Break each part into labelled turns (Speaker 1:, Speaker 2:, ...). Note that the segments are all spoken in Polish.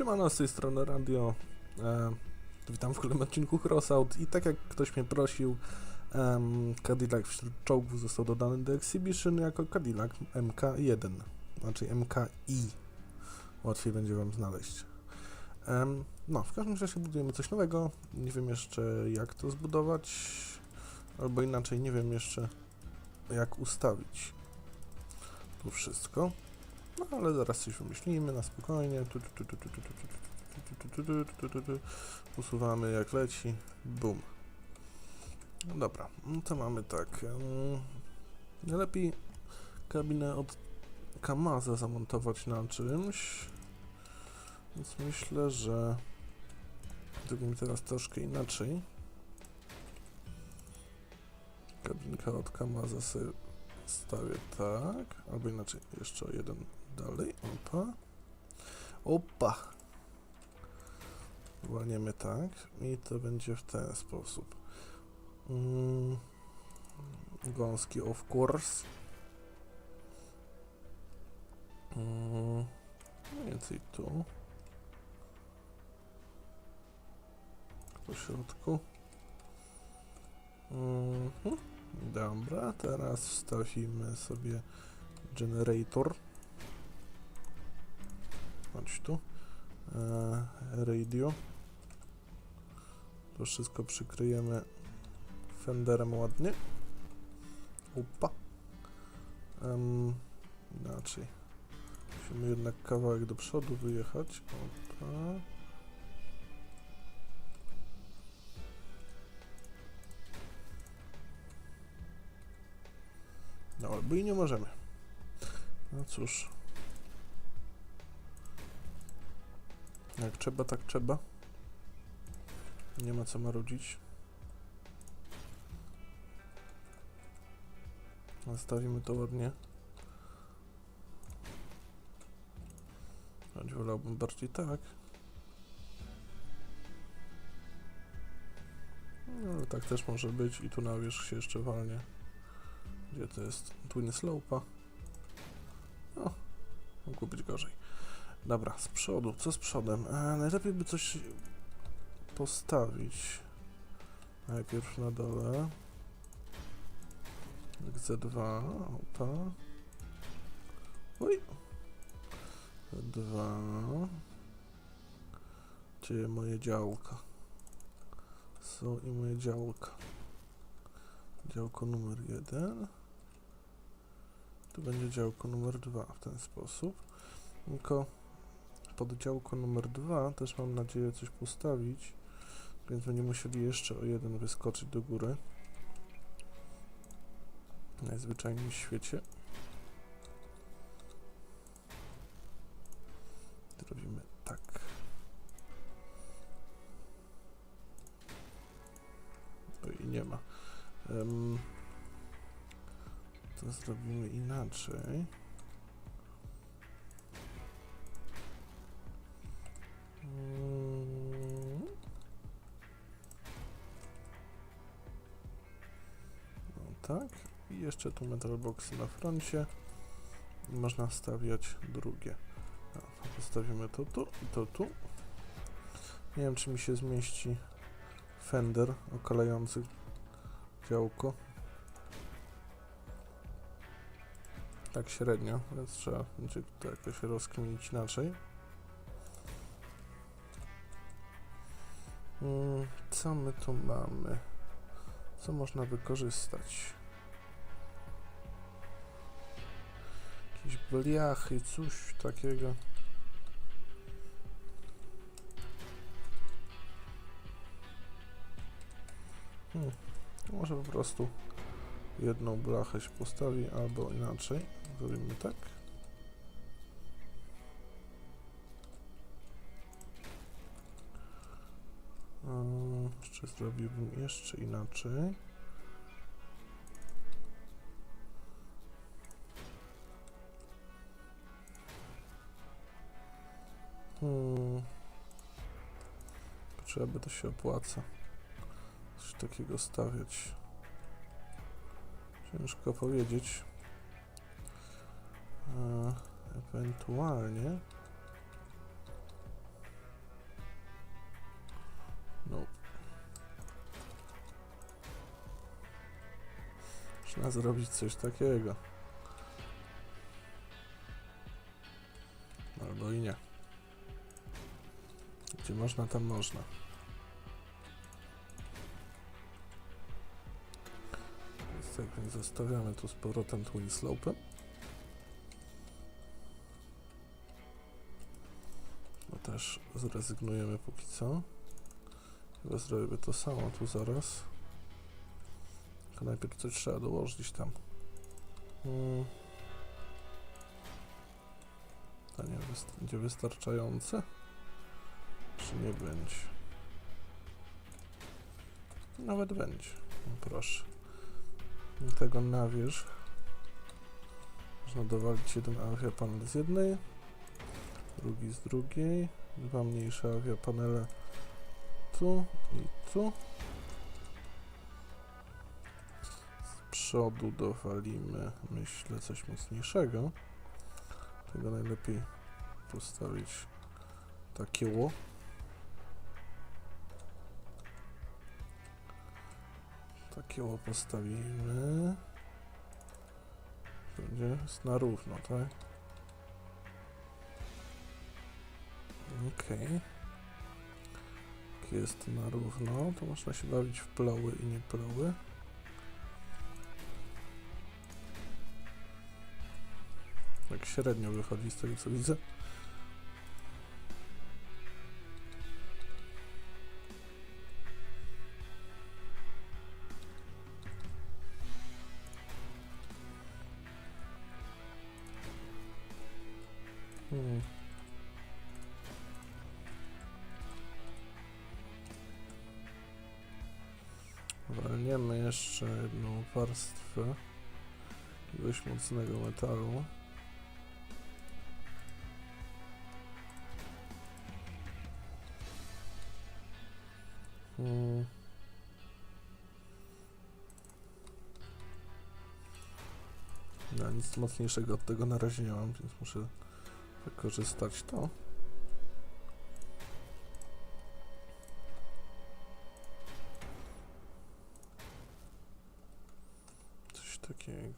Speaker 1: Siemano, z tej strony Radio. E, witam w kolejnym odcinku Crossout i tak jak ktoś mnie prosił, em, Cadillac wśród czołgów został dodany do Exhibition jako Cadillac MK1, znaczy MKI. Łatwiej będzie Wam znaleźć. Em, no, w każdym razie budujemy coś nowego. Nie wiem jeszcze jak to zbudować, albo inaczej, nie wiem jeszcze jak ustawić tu wszystko. No ale zaraz coś wymyślimy na spokojnie. Usuwamy jak leci. Bum. Dobra, no to mamy tak. Najlepiej kabinę od Kamaza zamontować na czymś. Więc myślę, że zrobimy teraz troszkę inaczej. Kabinka od Kamaza sobie stawię tak, albo inaczej, jeszcze jeden dalej, opa, opa, łaniemy tak i to będzie w ten sposób, mm, gąski of course, mm, mniej więcej tu, po środku, mhm. Dobra, teraz wstawimy sobie generator. Chodź tu. E, radio. To wszystko przykryjemy fenderem ładnie. Upa. Um, inaczej. Musimy jednak kawałek do przodu wyjechać. Opa. No albo i nie możemy. No cóż. Jak trzeba, tak trzeba. Nie ma co marudzić. Nastawimy to ładnie. Choć wolałbym bardziej tak. No, ale tak też może być i tu na wierzch się jeszcze walnie. Gdzie to jest? Twin Slope'a. O, mogło być gorzej. Dobra, z przodu. Co z przodem? E, najlepiej by coś postawić. Najpierw na dole. Z2. Opa. Oj. Dwa. Gdzie moje działka? Są i moje działka. Działko numer jeden. Tu będzie działko numer 2 w ten sposób. Tylko pod działko numer 2 też mam nadzieję coś postawić, więc będziemy musieli jeszcze o jeden wyskoczyć do góry. W najzwyczajniej w świecie. Zrobimy tak. Oj, nie ma. Em, to zrobimy inaczej. Jeszcze tu metal boxy na froncie. Można stawiać drugie. No, postawimy to tu i to tu. Nie wiem, czy mi się zmieści fender okalający działko. Tak średnio, więc trzeba będzie to jakoś rozkminić inaczej. Mm, Co my tu mamy? Co można wykorzystać? Jakieś bliachy, coś takiego. Hmm. Może po prostu jedną blachę się postawi, albo inaczej. Zrobimy tak. Eee, Jeszcze zrobiłbym jeszcze inaczej. Czy aby to się opłaca? Coś takiego stawiać. Ciężko powiedzieć. E, ewentualnie. No. Można zrobić coś takiego. Można, tam można. Tak więc zostawiamy tu z powrotem Twin Slope. No też zrezygnujemy póki co. Chyba zrobimy to samo tu zaraz. Tylko najpierw coś trzeba dołożyć tam. Hmm. To nie wystarczające? Nie będzie? Nawet będzie. No proszę. I Tego na wierzch. Można dowalić jeden awiapanel z jednej, drugi z drugiej, dwa mniejsze awiapanele tu i tu. Z przodu dowalimy, myślę, coś mocniejszego. Tego najlepiej postawić takiego. Takiego postawimy. Będzie jest na równo, tak? Okej. Jak jest na równo, to można się bawić w ploły i nie ploły. Tak średnio wychodzi z tego co widzę. Walniemy jeszcze jedną warstwę jakiegoś mocnego metalu. Hmm. No, nic mocniejszego od tego na razie nie mam, więc muszę wykorzystać to.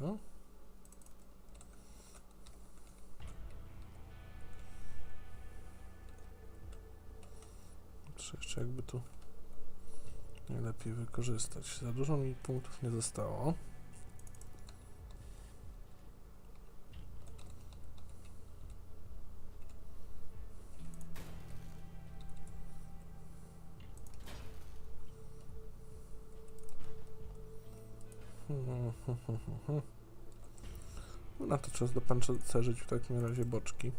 Speaker 1: Muszę jeszcze jakby tu najlepiej wykorzystać. Za dużo mi punktów nie zostało. No na to czas dopancerzyć w takim razie boczki.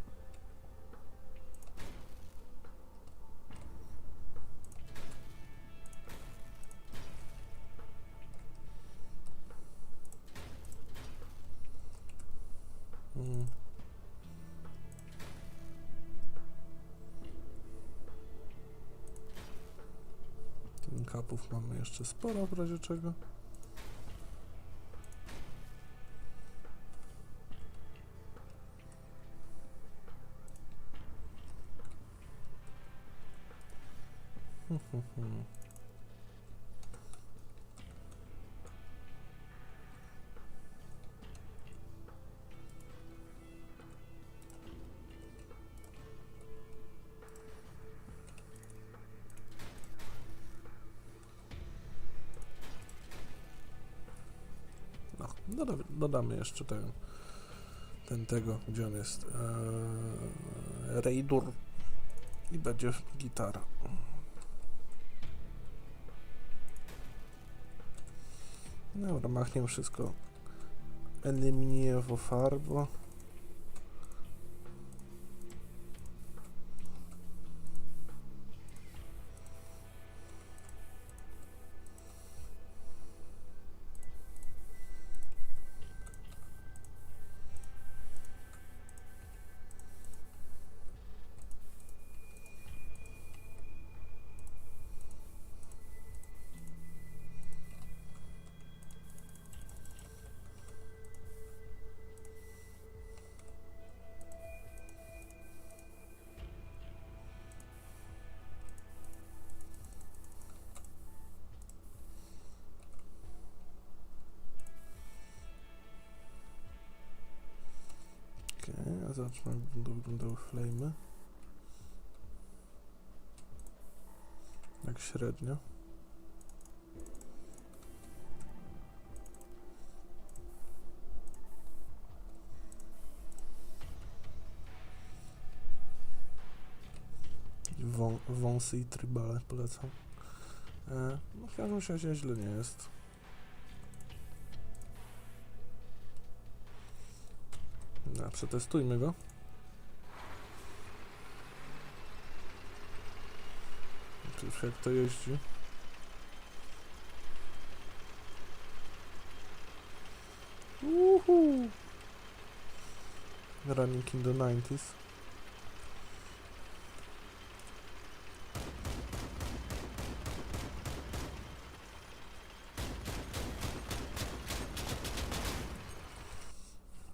Speaker 1: Mm. Tin kapów mamy jeszcze sporo w razie czego. No, doda, dodamy jeszcze ten, ten tego, gdzie on jest, eee, i będzie gitara. Dobra, machniemy wszystko. Eliminuję farbo. Zobaczmy jak będą wyglądały flamey. Jak średnio. Wą, wąsy i trybale polecam. E, no w każdym razie źle nie jest. Przetestujmy go. Cóż, jak to jeździ. Uhu. Running in the 90s.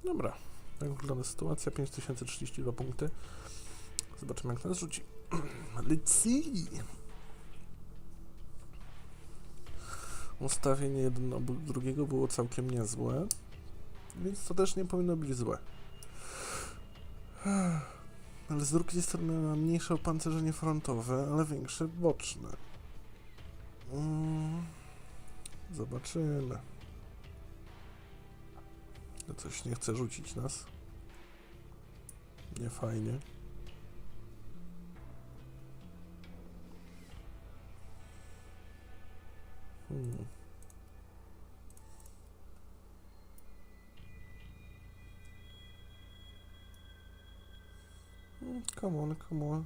Speaker 1: Dobra, tak wygląda sytuacja. 5032 punkty. Zobaczymy jak nas rzuci. Let's see. Ustawienie jeden obok drugiego było całkiem niezłe, więc to też nie powinno być złe. Ale z drugiej strony mam mniejsze opancerzenie frontowe, ale większe boczne. Mm, zobaczymy. To coś nie chce rzucić nas. Nie fajnie. Hmm. Hmm, Come on, come on.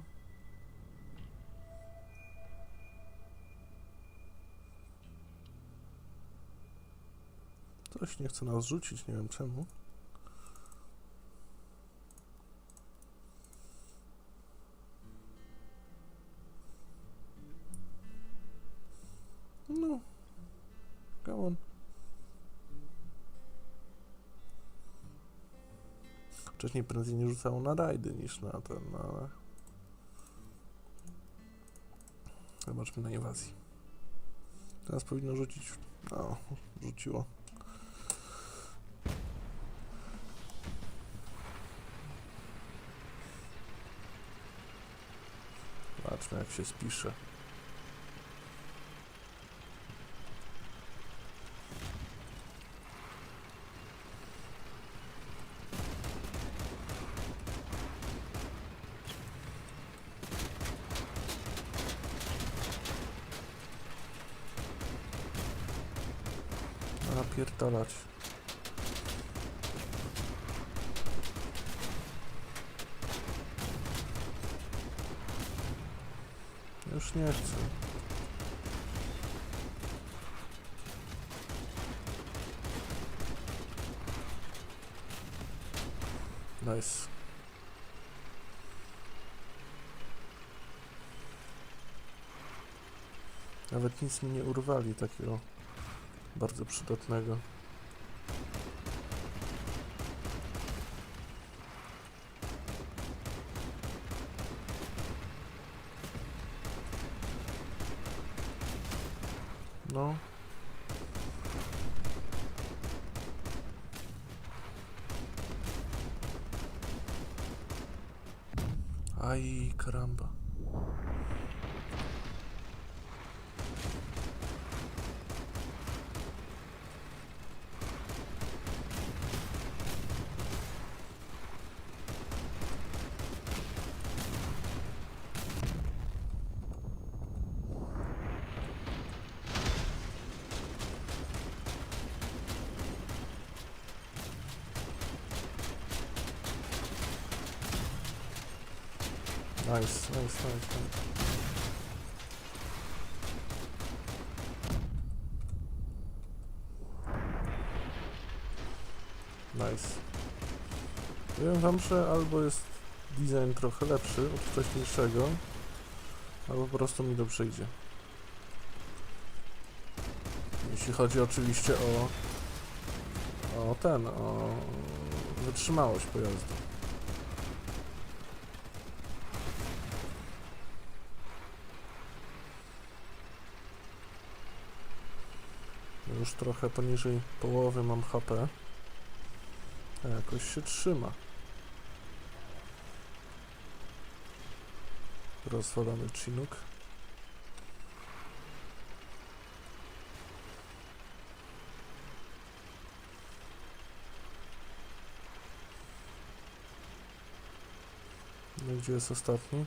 Speaker 1: Coś nie chce nas rzucić, nie wiem czemu. No. Come on. Wcześniej prędzej nie rzucało na rajdy niż na ten, ale... Zobaczmy na inwazji. Teraz powinno rzucić... No, rzuciło. Zobaczmy jak się spisze. Napierdalać. Już nie chcę. Nice. Nawet nic mi nie urwali takiego bardzo przydatnego. Nice, nice, nice, nice. Nice. Powiem wam, że albo jest design trochę lepszy od wcześniejszego, albo po prostu mi dobrze idzie. Jeśli chodzi oczywiście o, o ten, o wytrzymałość pojazdu. trochę poniżej połowy mam HP. A jakoś się trzyma. Rozwalamy Chinook. No, gdzie jest ostatni?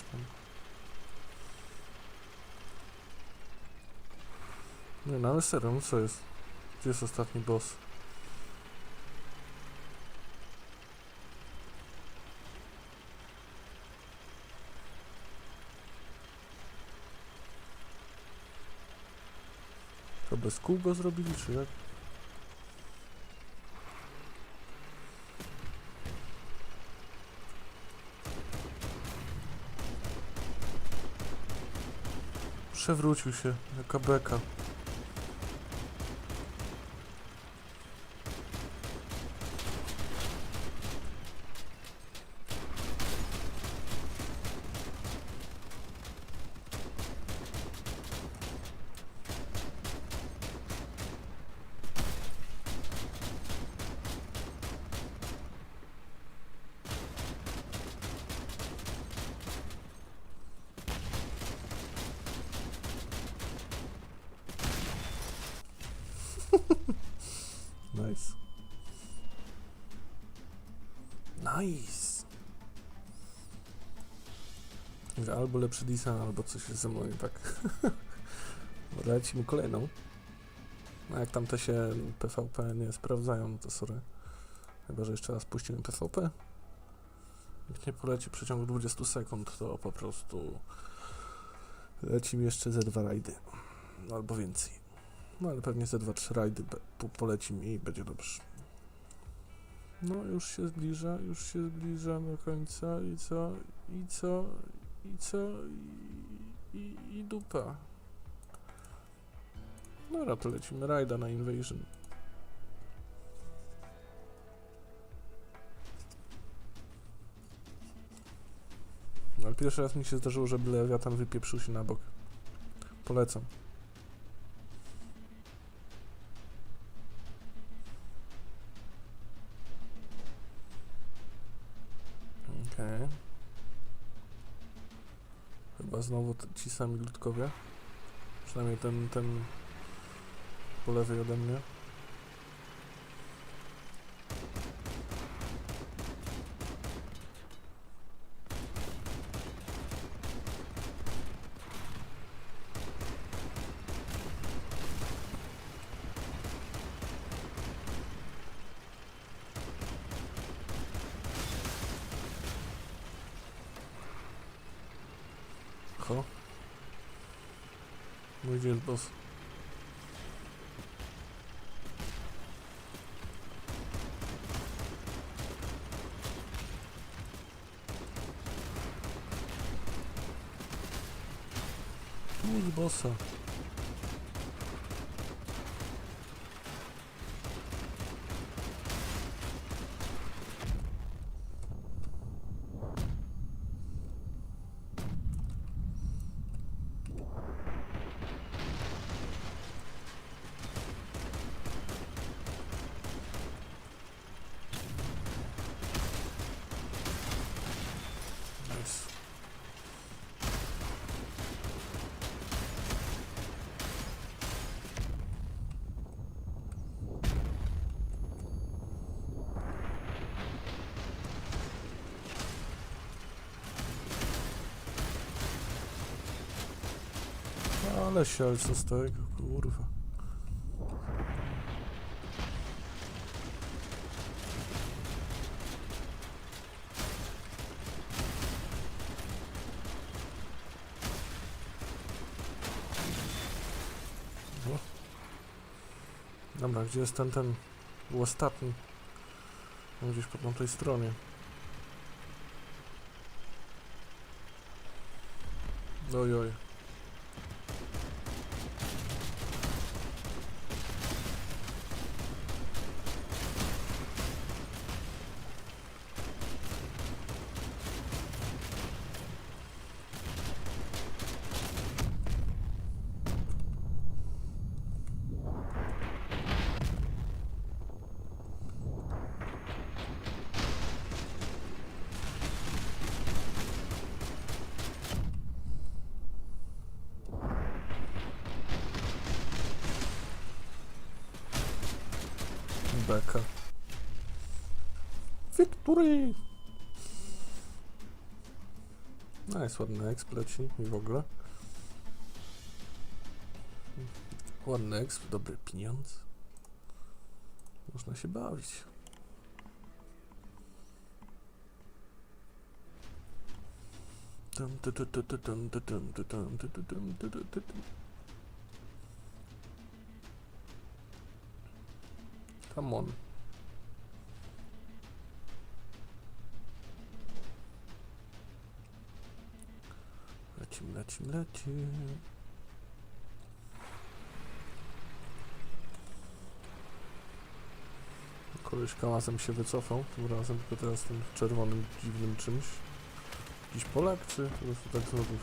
Speaker 1: Pan. Nie, no ale serio, no co jest? Gdzie jest ostatni boss? To bez kół go zrobili, czy jak? Przewrócił się, jaka beka. Nice. Nice. Albo lepszy design, albo coś ze mną nie tak. Lecimy kolejną. No jak tam te się PvP nie sprawdzają, no to sorry. Chyba, że jeszcze raz puścimy PvP. Jak nie poleci w przeciągu 20 sekund, to po prostu lecimy jeszcze ze dwa rajdy. Albo więcej. No ale pewnie ze 2-3 rajdy poleci mi i będzie dobrze. No już się zbliża, już się zbliża do końca i co, i co, i co, i, i, i dupa. Dobra, to lecimy rajda na Invasion. No, ale pierwszy raz mi się zdarzyło, żeby Lewiatan wypieprzył się na bok. Polecam. Znowu ci sami ludkowie. Przynajmniej ten, ten po lewej ode mnie. Jest boss? Tu jest bossa. Ale sielce z tego, kurwa. Dobra, gdzie jest ten, ten był ostatni? Gdzieś po tamtej stronie. Ojoj. Victory! No jest ładny exp leci i w ogóle. Ładny exp, dobry pieniądz. Można się bawić. Tum, tu, tu, tu, tum. Come on. Lecim, lecim, lecim. Koleś kałasem się wycofał, tym razem tylko teraz tym czerwonym, dziwnym czymś. Jakiś Polak, czy po prostu tak zrobił?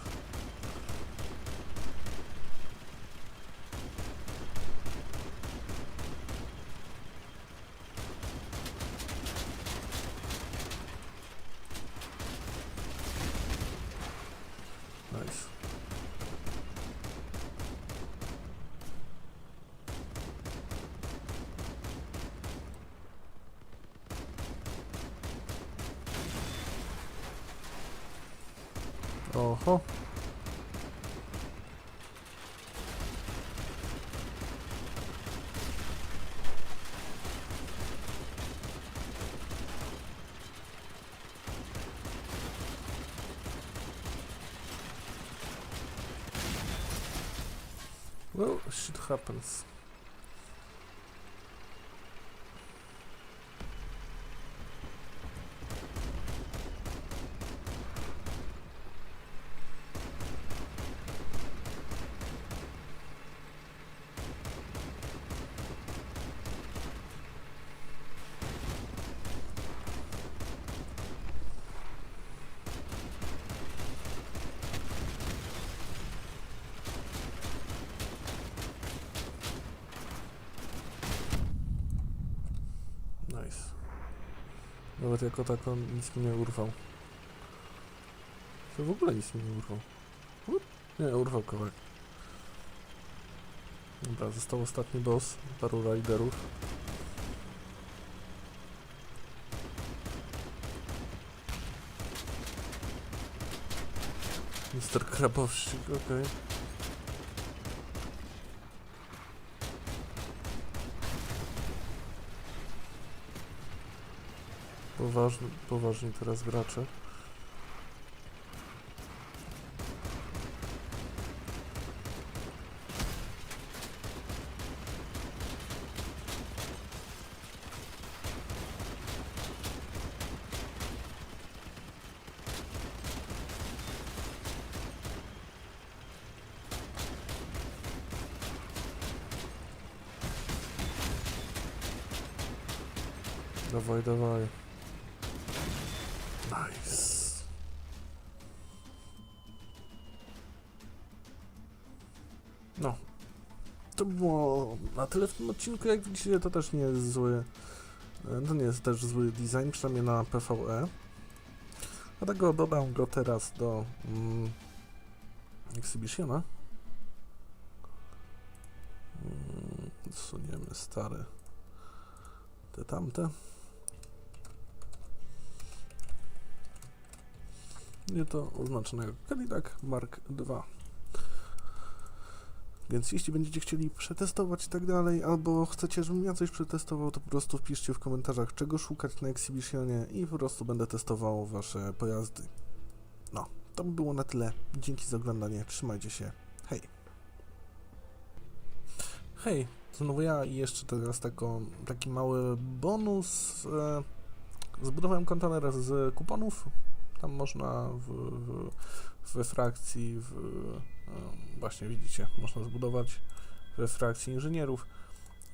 Speaker 1: Well, shit happens. Nawet jako tako nic mi nie urwał. To w ogóle nic mi nie urwał. Nie, urwał kawałek. Dobra, został ostatni boss, paru riderów. Mister Krabowszyk, okej. Poważni, poważni teraz gracze. Nice. No. To było na tyle w tym odcinku. Jak widzicie, to też nie jest zły. e, To nie jest też zły design, przynajmniej na PvE. Dlatego dodam go teraz do mm, Exhibitiona. Mm, Suniemy stare. Te tamte. Nie to oznaczone jako Cadillac Mark II. Więc jeśli będziecie chcieli przetestować i tak dalej, albo chcecie, żebym ja coś przetestował, to po prostu wpiszcie w komentarzach, czego szukać na Exhibitionie i po prostu będę testował wasze pojazdy. No, to by było na tyle. Dzięki za oglądanie, trzymajcie się. Hej! Hej, znowu ja i jeszcze teraz taką, taki mały bonus. E, zbudowałem kontener z kuponów Tam można w, w, we frakcji, w, em, właśnie widzicie, można zbudować we frakcji inżynierów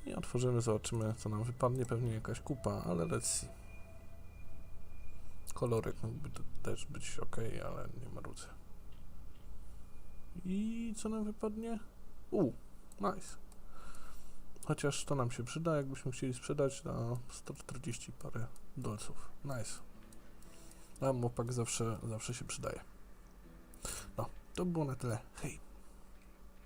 Speaker 1: i otworzymy, zobaczymy co nam wypadnie, pewnie jakaś kupa, ale let's see. Kolorek mógłby też być ok, ale nie marudzę. I co nam wypadnie? U, nice. Chociaż to nam się przyda, jakbyśmy chcieli sprzedać na 140 parę dolców. Nice. A mopak zawsze, zawsze się przydaje. No, to było na tyle. Hej.